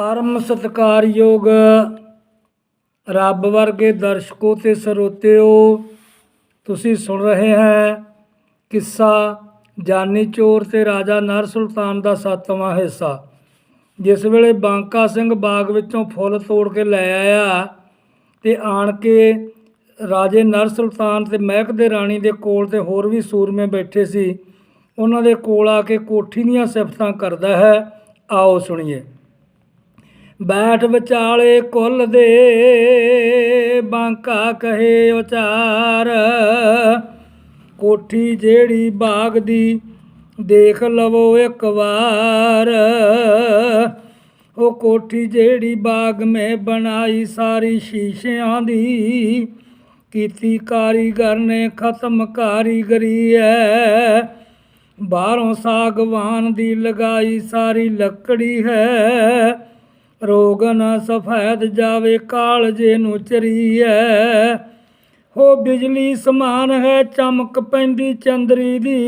ਪਰਮ ਸਤਿਕਾਰਯੋਗ ਰੱਬ ਵਰਗੇ ਦਰਸ਼ਕੋ ਤੇ ਸਰੋਤਿਓ, ਤੁਸੀਂ ਸੁਣ ਰਹੇ ਹੈ ਕਿੱਸਾ ਜਾਨੀ ਚੋਰ ਤੇ ਰਾਜਾ ਨਰ ਸੁਲਤਾਨ ਦਾ ਸੱਤਵਾਂ ਹਿੱਸਾ। ਜਿਸ ਵੇਲੇ ਬਾਂਕਾ ਸਿੰਘ ਬਾਗ ਵਿੱਚੋਂ ਫੁੱਲ ਤੋੜ ਕੇ ਲੈ ਆਇਆ ਤੇ ਆਣ ਕੇ ਰਾਜੇ ਨਰ ਸੁਲਤਾਨ ਤੇ ਮਹਿਕ ਦੇ ਰਾਣੀ ਦੇ ਕੋਲ ਤੇ ਹੋਰ ਵੀ ਸੂਰਮੇ ਬੈਠੇ ਸੀ, ਉਹਨਾਂ ਦੇ ਕੋਲ ਆ ਕੇ ਕੋਠੀ ਦੀਆਂ ਸਿਫਤਾਂ ਕਰਦਾ ਹੈ। ਆਓ ਸੁਣੀਏ। ਬੈਠ ਵਿਚਾਲੇ ਕੁੱਲ ਦੇ ਬਾਂਕਾ ਕਹੇ ਉਚਾਰ। ਕੋਠੀ ਜਿਹੜੀ ਬਾਗ ਦੀ ਦੇਖ ਲਵੋ ਇੱਕ ਵਾਰ। ਉਹ ਕੋਠੀ ਜਿਹੜੀ ਬਾਗ ਮੈਂ ਬਣਾਈ ਸਾਰੀ ਸ਼ੀਸ਼ਿਆਂ ਦੀ। ਕੀਤੀ ਕਾਰੀਗਰ ਨੇ ਖਤਮ ਕਾਰੀਗਰੀ ਐ। ਬਾਹਰੋਂ ਸਾਗਵਾਨ ਦੀ ਲਗਾਈ ਸਾਰੀ ਲੱਕੜੀ ਹੈ। ਰੋਗ ਨਾ ਸਫੈਦ ਜਾਵੇ ਕਾਲਜੇ ਨੂੰ ਚਰੀਐ। ਹੋ ਬਿਜਲੀ ਸਮਾਨ ਹੈ, ਚਮਕ ਪੈਂਦੀ ਚੰਦਰੀ ਦੀ।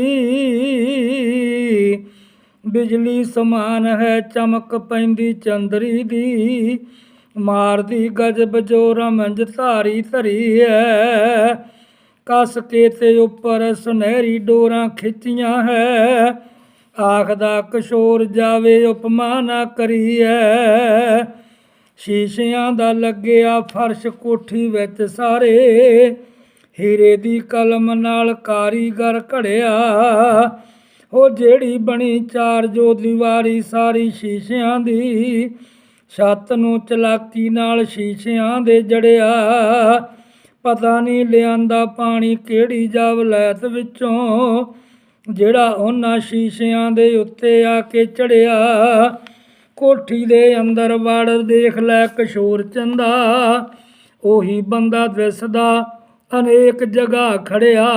ਬਿਜਲੀ ਸਮਾਨ ਹੈ, ਚਮਕ ਪੈਂਦੀ ਚੰਦਰੀ ਦੀ। ਮਾਰਦੀ ਗਜਬ ਜੋ ਰਮੰਜ ਧਾਰੀ ਧਰੀ ਹੈ ਕਸ ਕੇ ਤੇ ਉੱਪਰ ਸੁਨਹਿਰੀ ਡੋਰਾਂ ਖਿੱਚੀਆਂ ਹੈ। ਆਖਦਾ, ਕਿਸ਼ੋਰ ਜਾਵੇ, ਉਪਮਾ ਨਾ ਕਰੀਐ। ਸ਼ੀਸ਼ਿਆਂ ਦਾ ਲੱਗਿਆ ਫਰਸ਼ ਕੋਠੀ ਵਿੱਚ ਸਾਰੇ। ਹੀਰੇ ਦੀ ਕਲਮ ਨਾਲ ਕਾਰੀਗਰ ਘੜਿਆ। ਉਹ ਜਿਹੜੀ ਬਣੀ ਚਾਰ ਜੋ ਦੀਵਾਰੀ ਸਾਰੀ ਸ਼ੀਸ਼ਿਆਂ ਦੀ। ਛੱਤ ਨੂੰ ਚਲਾਕੀ ਨਾਲ ਸ਼ੀਸ਼ਿਆਂ ਦੇ ਜੜਿਆ। ਪਤਾ ਨਹੀਂ ਲਿਆਂਦਾ ਪਾਣੀ ਕਿਹੜੀ ਜਵਲੈਤ ਵਿੱਚੋਂ। ਜਿਹੜਾ ਉਹਨਾਂ ਸ਼ੀਸ਼ਿਆਂ ਦੇ ਉੱਤੇ ਆ ਕੇ ਚੜਿਆ, ਕੋਠੀ ਦੇ ਅੰਦਰ ਵੜ ਦੇਖ ਲੈ ਕਿਸ਼ੋਰ ਚੰਦਾ। ਉਹੀ ਬੰਦਾ ਦਿਸਦਾ, ਅਨੇਕ ਜਗ੍ਹਾ ਖੜਿਆ।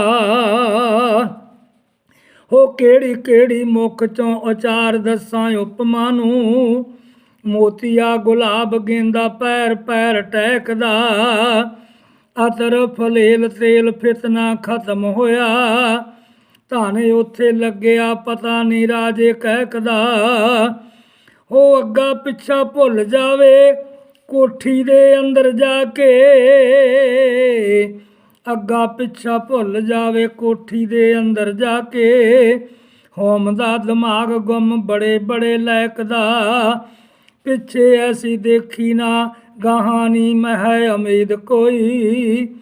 ਹੋ ਕਿਹੜੀ ਕਿਹੜੀ ਮੁਖ ਚੋਂ ਉਚਾਰ ਦੱਸਾਂ ਉਪਮਾ ਨੂੰ। ਮੋਤੀਆ ਗੁਲਾਬ ਗੇਂਦਾ ਪੈਰ ਪੈਰ ਟਹਿਕਦਾ। ਅਤਰ ਫਲੇਲ ਤੇਲ ਫਿਤਨਾ ਖਤਮ ਹੋਇਆ। ਧਾਨੇ ਉੱਥੇ ਲੱਗਿਆ, ਪਤਾ ਨਹੀਂ ਰਾਜੇ ਕਹਿਕਦਾ ਉਹ ਅੱਗਾ ਪਿੱਛਾ ਭੁੱਲ ਜਾਵੇ, ਕੋਠੀ ਦੇ ਅੰਦਰ ਜਾ ਕੇ। ਅੱਗਾ ਪਿੱਛਾ ਭੁੱਲ ਜਾਵੇ, ਕੋਠੀ ਦੇ ਅੰਦਰ ਜਾ ਕੇ। ਹੋਮ ਦਾ ਦਿਮਾਗ ਗੁੰਮ, ਬੜੇ ਬੜੇ ਲਾਇਕ ਦਾ। ਪਿੱਛੇ ਐਸੀ ਦੇਖੀ ਨਾ, ਗਾਹਾਂ ਗਾਹਾਨੀ ਮਹਿ ਉਮੀਦ ਕੋਈ।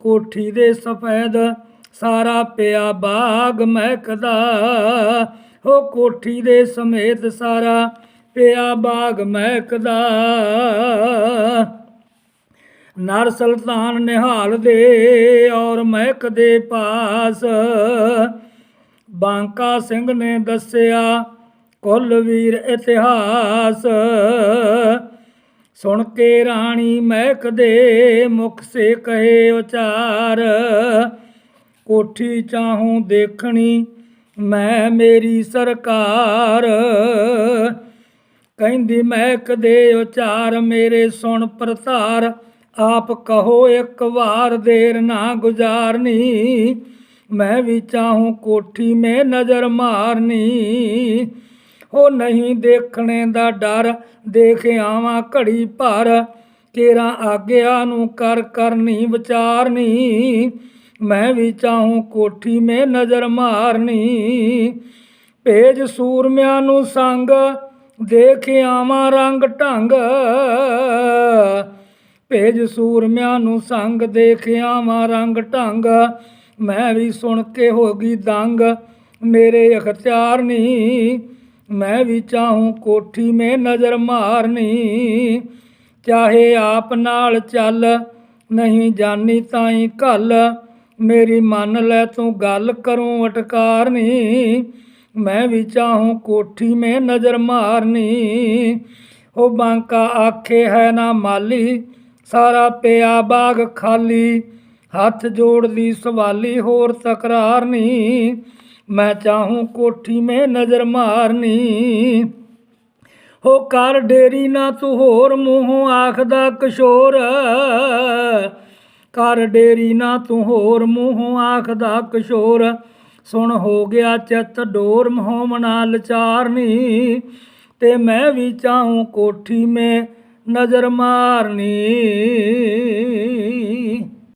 ਕੋਠੀ ਦੇ ਸਫੈਦ ਸਾਰਾ ਪਿਆ ਬਾਗ ਮਹਿਕਦਾ, ਹੋ ਕੋਠੀ ਦੇ ਸਮੇਤ ਸਾਰਾ ਪਿਆ ਬਾਗ ਮਹਿਕਦਾ। ਨਰ ਸੁਲਤਾਨ ਨਿਹਾਲ ਦੇ ਔਰ ਮਹਿਕ ਦੇ ਪਾਸ, ਬਾਂਕਾ ਸਿੰਘ ਨੇ ਦੱਸਿਆ, ਕੁੱਲ ਵੀਰ ਇਤਿਹਾਸ। ਸੁਣ ਕੇ ਰਾਣੀ ਮਹਿਕ ਦੇ ਮੁਖ ਸੇ ਕਹੇ ਉਚਾਰ ਕੋਠੀ ਚਾਹੂੰ ਦੇਖਣੀ, ਮੈਂ ਮੇਰੀ ਸਰਕਾਰ। ਕਹਿੰਦੀ ਮਹਿਕ ਦੇ ਉਚਾਰ ਮੇਰੇ ਸੁਣ ਪ੍ਰਤਾਰ ਆਪ ਕਹੋ ਇੱਕ ਵਾਰ ਦੇਰ ਨਾ ਗੁਜ਼ਾਰਨੀ। ਮੈਂ ਵੀ ਚਾਹੂੰ ਕੋਠੀ ਮੇ ਨਜ਼ਰ ਮਾਰਨੀ। ਉਹ ਨਹੀਂ ਦੇਖਣੇ ਦਾ ਡਰ, ਦੇਖ ਆਵਾਂ ਘੜੀ ਭਰ ਤੇਰਾ ਆਗਿਆ ਨੂੰ ਕਰ ਕਰਨੀ, ਵਿਚਾਰਨੀ। ਮੈਂ ਵੀ ਚਾਹੂੰ ਕੋਠੀ ਮੇ ਨਜ਼ਰ ਮਾਰਨੀ। ਭੇਜ ਸੂਰਮਿਆਂ ਨੂੰ ਸੰਗ ਦੇਖ ਆਵਾਂ ਰੰਗ ਢੰਗ। ਭੇਜ ਸੂਰਮਿਆਂ ਨੂੰ ਸੰਗ ਦੇਖ ਆਵਾਂ ਰੰਗ ਢੰਗ। ਮੈਂ ਵੀ ਸੁਣ ਕੇ ਹੋ ਗਈ ਦੰਗ, ਮੇਰੇ ਅਖਤਿਆਰ ਨਹੀਂ ਮੈਂ ਵੀ ਚਾਹੂੰ ਕੋਠੀ ਮੇ ਨਜ਼ਰ ਮਾਰਨੀ। ਚਾਹੇ ਆਪ ਨਾਲ ਚੱਲ, ਨਹੀਂ ਜਾਣੀ ਤਾਈ ਕੱਲ ਮੇਰੀ ਮੰਨ ਲੈ ਤੂੰ ਗੱਲ ਕਰੂੰ ਅਟਕਾਰਨੀ। ਮੈਂ ਵੀ ਚਾਹੂੰ ਕੋਠੀ ਮੇ ਨਜ਼ਰ ਮਾਰਨੀ। ਉਹ ਬਾਂਕਾ ਆਖੇ ਹੈ ਨਾ ਮਾਲੀ, ਸਾਰਾ ਪਿਆ ਬਾਗ ਖਾਲੀ। ਹੱਥ ਜੋੜਦੀ ਸਵਾਲੀ ਹੋਰ ਤਕਰਾਰ ਨਹੀਂ ਮੈਂ ਚਾਹੂੰ ਕੋਠੀ ਮੇ ਨਜ਼ਰ ਮਾਰਨੀ। ਹੋ ਕਰ ਡੇਰੀ ਨਾ ਤੂੰ ਹੋਰ ਮੂੰਹੋਂ ਆਖਦਾ ਕਿਸ਼ੋਰ। ਕਰ ਡੇਰੀ ਨਾ ਤੂੰ ਹੋਰ ਮੂੰਹੋਂ ਆਖਦਾ ਕਿਸ਼ੋਰ। ਸੁਣ ਹੋ ਗਿਆ ਚਿੱਤ ਡੋਰ ਮਹੋਮਣਾ ਲਚਾਰਨੀ, ਤੇ ਮੈਂ ਵੀ ਚਾਹੂੰ ਕੋਠੀ ਮੇ ਨਜ਼ਰ ਮਾਰਨੀ।